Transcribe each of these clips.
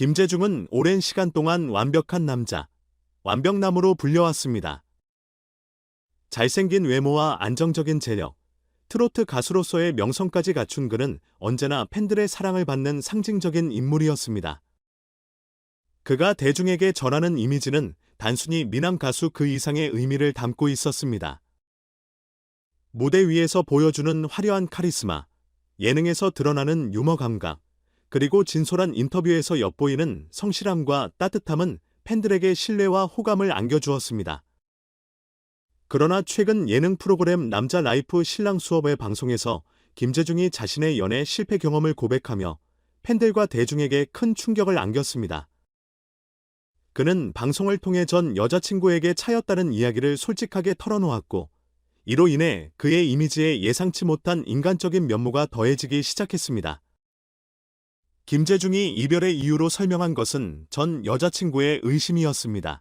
김재중은 오랜 시간 동안 완벽한 남자, 완벽남으로 불려왔습니다. 잘생긴 외모와 안정적인 재력, 트로트 가수로서의 명성까지 갖춘 그는 언제나 팬들의 사랑을 받는 상징적인 인물이었습니다. 그가 대중에게 전하는 이미지는 단순히 미남 가수 그 이상의 의미를 담고 있었습니다. 무대 위에서 보여주는 화려한 카리스마, 예능에서 드러나는 유머 감각, 그리고 진솔한 인터뷰에서 엿보이는 성실함과 따뜻함은 팬들에게 신뢰와 호감을 안겨주었습니다. 그러나 최근 예능 프로그램 남자 라이프 신랑 수업의 방송에서 김재중이 자신의 연애 실패 경험을 고백하며 팬들과 대중에게 큰 충격을 안겼습니다. 그는 방송을 통해 전 여자친구에게 차였다는 이야기를 솔직하게 털어놓았고, 이로 인해 그의 이미지에 예상치 못한 인간적인 면모가 더해지기 시작했습니다. 김재중이 이별의 이유로 설명한 것은 전 여자친구의 의심이었습니다.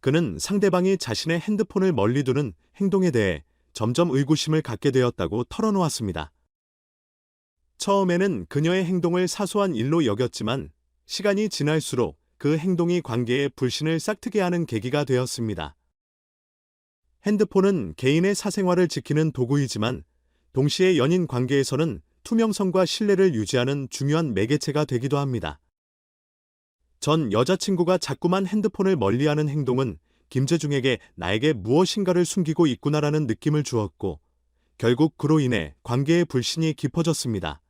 그는 상대방이 자신의 핸드폰을 멀리 두는 행동에 대해 점점 의구심을 갖게 되었다고 털어놓았습니다. 처음에는 그녀의 행동을 사소한 일로 여겼지만 시간이 지날수록 그 행동이 관계에 불신을 싹트게 하는 계기가 되었습니다. 핸드폰은 개인의 사생활을 지키는 도구이지만 동시에 연인 관계에서는 투명성과 신뢰를 유지하는 중요한 매개체가 되기도 합니다. 전 여자친구가 자꾸만 핸드폰을 멀리하는 행동은 김재중에게 나에게 무엇인가를 숨기고 있구나라는 느낌을 주었고 결국 그로 인해 관계의 불신이 깊어졌습니다.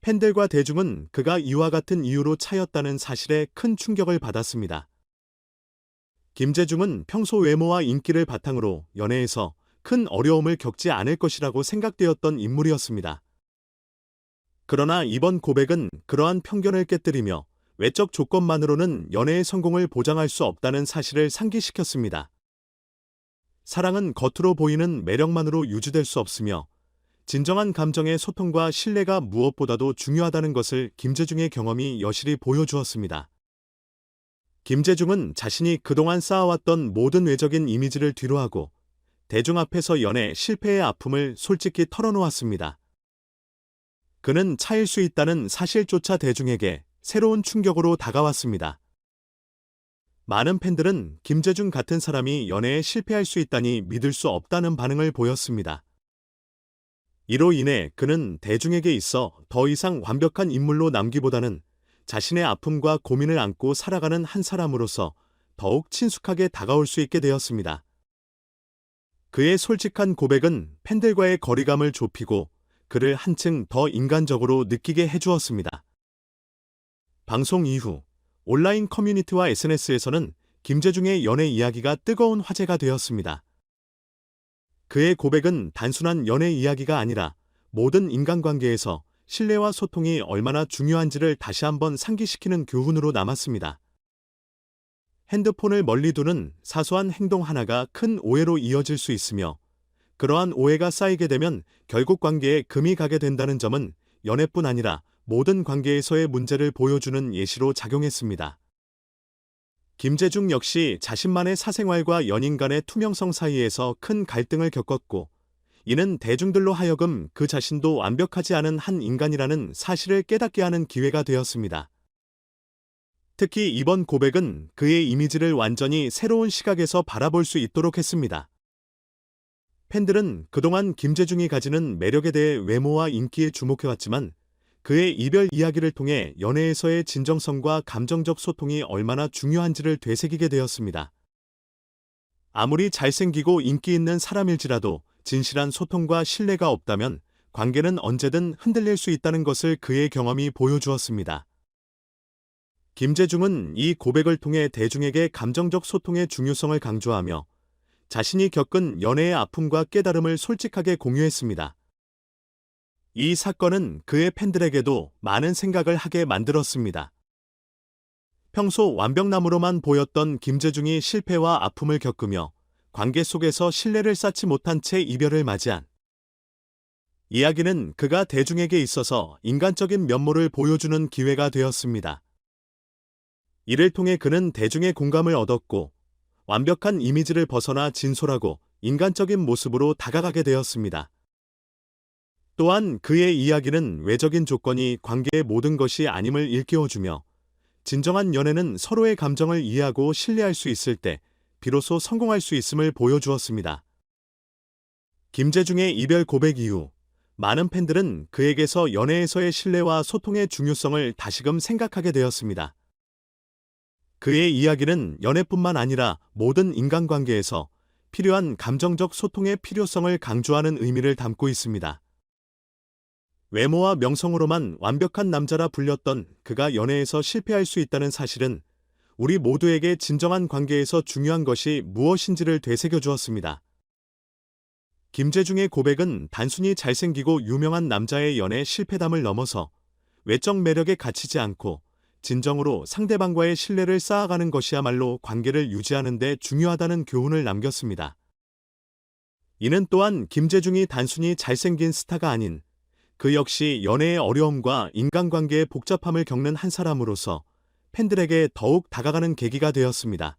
팬들과 대중은 그가 이와 같은 이유로 차였다는 사실에 큰 충격을 받았습니다. 김재중은 평소 외모와 인기를 바탕으로 연애에서 큰 어려움을 겪지 않을 것이라고 생각되었던 인물이었습니다. 그러나 이번 고백은 그러한 편견을 깨뜨리며 외적 조건만으로는 연애의 성공을 보장할 수 없다는 사실을 상기시켰습니다. 사랑은 겉으로 보이는 매력만으로 유지될 수 없으며 진정한 감정의 소통과 신뢰가 무엇보다도 중요하다는 것을 김재중의 경험이 여실히 보여주었습니다. 김재중은 자신이 그동안 쌓아왔던 모든 외적인 이미지를 뒤로하고 대중 앞에서 연애 실패의 아픔을 솔직히 털어놓았습니다. 그는 차일 수 있다는 사실조차 대중에게 새로운 충격으로 다가왔습니다. 많은 팬들은 김재중 같은 사람이 연애에 실패할 수 있다니 믿을 수 없다는 반응을 보였습니다. 이로 인해 그는 대중에게 있어 더 이상 완벽한 인물로 남기보다는 자신의 아픔과 고민을 안고 살아가는 한 사람으로서 더욱 친숙하게 다가올 수 있게 되었습니다. 그의 솔직한 고백은 팬들과의 거리감을 좁히고 그를 한층 더 인간적으로 느끼게 해주었습니다. 방송 이후 온라인 커뮤니티와 SNS에서는 김재중의 연애 이야기가 뜨거운 화제가 되었습니다. 그의 고백은 단순한 연애 이야기가 아니라 모든 인간관계에서 신뢰와 소통이 얼마나 중요한지를 다시 한번 상기시키는 교훈으로 남았습니다. 핸드폰을 멀리 두는 사소한 행동 하나가 큰 오해로 이어질 수 있으며 그러한 오해가 쌓이게 되면 결국 관계에 금이 가게 된다는 점은 연애뿐 아니라 모든 관계에서의 문제를 보여주는 예시로 작용했습니다. 김재중 역시 자신만의 사생활과 연인 간의 투명성 사이에서 큰 갈등을 겪었고, 이는 대중들로 하여금 그 자신도 완벽하지 않은 한 인간이라는 사실을 깨닫게 하는 기회가 되었습니다. 특히 이번 고백은 그의 이미지를 완전히 새로운 시각에서 바라볼 수 있도록 했습니다. 팬들은 그동안 김재중이 가지는 매력에 대해 외모와 인기에 주목해왔지만 그의 이별 이야기를 통해 연애에서의 진정성과 감정적 소통이 얼마나 중요한지를 되새기게 되었습니다. 아무리 잘생기고 인기 있는 사람일지라도 진실한 소통과 신뢰가 없다면 관계는 언제든 흔들릴 수 있다는 것을 그의 경험이 보여주었습니다. 김재중은 이 고백을 통해 대중에게 감정적 소통의 중요성을 강조하며 자신이 겪은 연애의 아픔과 깨달음을 솔직하게 공유했습니다. 이 사건은 그의 팬들에게도 많은 생각을 하게 만들었습니다. 평소 완벽남으로만 보였던 김재중이 실패와 아픔을 겪으며 관계 속에서 신뢰를 쌓지 못한 채 이별을 맞이한 이야기는 그가 대중에게 있어서 인간적인 면모를 보여주는 기회가 되었습니다. 이를 통해 그는 대중의 공감을 얻었고 완벽한 이미지를 벗어나 진솔하고 인간적인 모습으로 다가가게 되었습니다. 또한 그의 이야기는 외적인 조건이 관계의 모든 것이 아님을 일깨워주며 진정한 연애는 서로의 감정을 이해하고 신뢰할 수 있을 때 비로소 성공할 수 있음을 보여주었습니다. 김재중의 이별 고백 이후 많은 팬들은 그에게서 연애에서의 신뢰와 소통의 중요성을 다시금 생각하게 되었습니다. 그의 이야기는 연애뿐만 아니라 모든 인간관계에서 필요한 감정적 소통의 필요성을 강조하는 의미를 담고 있습니다. 외모와 명성으로만 완벽한 남자라 불렸던 그가 연애에서 실패할 수 있다는 사실은 우리 모두에게 진정한 관계에서 중요한 것이 무엇인지를 되새겨 주었습니다. 김재중의 고백은 단순히 잘생기고 유명한 남자의 연애 실패담을 넘어서 외적 매력에 갇히지 않고 진정으로 상대방과의 신뢰를 쌓아가는 것이야말로 관계를 유지하는 데 중요하다는 교훈을 남겼습니다. 이는 또한 김재중이 단순히 잘생긴 스타가 아닌 그 역시 연애의 어려움과 인간관계의 복잡함을 겪는 한 사람으로서 팬들에게 더욱 다가가는 계기가 되었습니다.